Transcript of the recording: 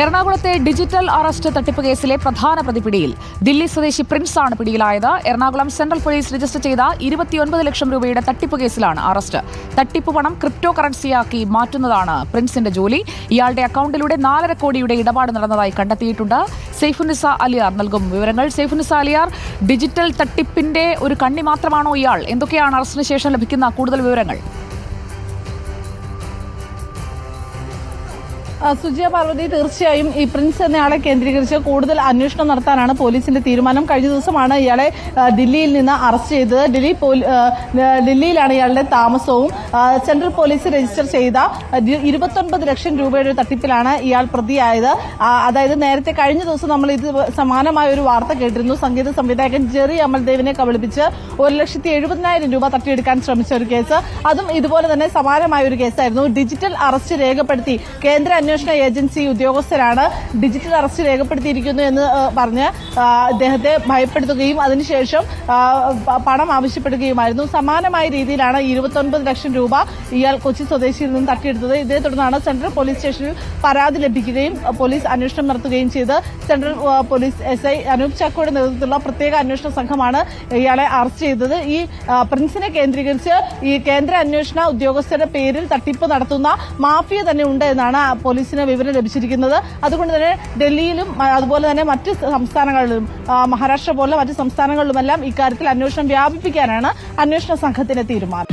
എറണാകുളത്തെ digital arrest തട്ടിപ്പ് കേസിലെ പ്രധാന പ്രതിപിടിയിൽ ദില്ലി സ്വദേശി പ്രിൻസ് ആണ് പിടിയിലായത്. എറണാകുളം സെൻട്രൽ പോലീസ് രജിസ്റ്റർ ചെയ്ത ഇരുപത്തിയൊൻപത് ലക്ഷം രൂപയുടെ തട്ടിപ്പ് കേസിലാണ് അറസ്റ്റ്. തട്ടിപ്പ് പണം ക്രിപ്റ്റോ കറൻസിയാക്കി മാറ്റുന്നതാണ് പ്രിൻസിന്റെ ജോലി. ഇയാളുടെ അക്കൗണ്ടിലൂടെ നാലര കോടിയുടെ ഇടപാട് നടന്നതായി കണ്ടെത്തിയിട്ടുണ്ട്. സെയ്ഫുനിസ അലിയാർ നൽകും വിവരങ്ങൾ. സെയ്ഫുനിസ അലിയാർ ഡിജിറ്റൽ തട്ടിപ്പിന്റെ ഒരു കണ്ണി മാത്രമാണോ ഇയാൾ? എന്തൊക്കെയാണ് അറസ്റ്റിന് ശേഷം ലഭിക്കുന്ന കൂടുതൽ വിവരങ്ങൾ? സുജിയ പാർവതി തീർച്ചയായും ഈ പ്രിൻസ് എന്നയാളെ കേന്ദ്രീകരിച്ച് കൂടുതൽ അന്വേഷണം നടത്താനാണ് പോലീസിന്റെ തീരുമാനം. കഴിഞ്ഞ ദിവസമാണ് ഇയാളെ ദില്ലിയിൽ നിന്ന് അറസ്റ്റ് ചെയ്തത്. ഡൽഹി ഡൽഹിയിലാണ് ഇയാളുടെ താമസവും. സെൻട്രൽ പോലീസ് രജിസ്റ്റർ ചെയ്ത ഇരു- ഇരുപത്തൊൻപത് ലക്ഷം രൂപയുടെ തട്ടിപ്പിലാണ് ഇയാൾ പ്രതിയായത്. അതായത് നേരത്തെ കഴിഞ്ഞ ദിവസം നമ്മൾ ഇത് സമാനമായ ഒരു വാർത്ത കേട്ടിരുന്നു. സംഗീത സംവിധായകൻ ജെറി അമൽദേവിനെ കബളിപ്പിച്ച് ഒരു ലക്ഷത്തി എഴുപതിനായിരം രൂപ തട്ടിയെടുക്കാൻ ശ്രമിച്ച ഒരു കേസ്. അതും ഇതുപോലെ തന്നെ സമാനമായ ഒരു കേസായിരുന്നു. ഡിജിറ്റൽ അറസ്റ്റ് രേഖപ്പെടുത്തി കേന്ദ്ര അന്വേഷണ ഏജൻസി ഉദ്യോഗസ്ഥരാണ് ഡിജിറ്റൽ അറസ്റ്റ് രേഖപ്പെടുത്തിയിരിക്കുന്നു എന്ന് പറഞ്ഞ് ഇദ്ദേഹത്തെ ഭയപ്പെടുത്തുകയും അതിനുശേഷം പണം ആവശ്യപ്പെടുകയുമായിരുന്നു. സമാനമായ രീതിയിലാണ് ഇരുപത്തൊൻപത് ലക്ഷം രൂപ ഇയാൾ കൊച്ചി സ്വദേശിയിൽ നിന്ന് തട്ടിയെടുത്തത്. ഇതേ തുടർന്നാണ് സെൻട്രൽ പോലീസ് സ്റ്റേഷനിൽ പരാതി ലഭിക്കുകയും പോലീസ് അന്വേഷണം നടത്തുകയും ചെയ്ത് central police S I Anoop ചാക്കോയുടെ നേതൃത്വത്തിലുള്ള പ്രത്യേക അന്വേഷണ സംഘമാണ് ഇയാളെ അറസ്റ്റ് ചെയ്തത്. ഈ പ്രിൻസിനെ കേന്ദ്രീകരിച്ച് ഈ കേന്ദ്ര അന്വേഷണ ഉദ്യോഗസ്ഥരുടെ പേരിൽ തട്ടിപ്പ് നടത്തുന്ന മാഫിയ തന്നെ ഉണ്ട് എന്നാണ് പോലീസിന് വിവരം ലഭിച്ചിരിക്കുന്നത്. അതുകൊണ്ട് തന്നെ ഡൽഹിയിലും അതുപോലെ തന്നെ മറ്റ് സംസ്ഥാനങ്ങളിലും മഹാരാഷ്ട്ര പോലുള്ള മറ്റ് സംസ്ഥാനങ്ങളിലുമെല്ലാം ഇക്കാര്യത്തിൽ അന്വേഷണം വ്യാപിപ്പിക്കാനാണ് അന്വേഷണ സംഘത്തിന്റെ തീരുമാനം.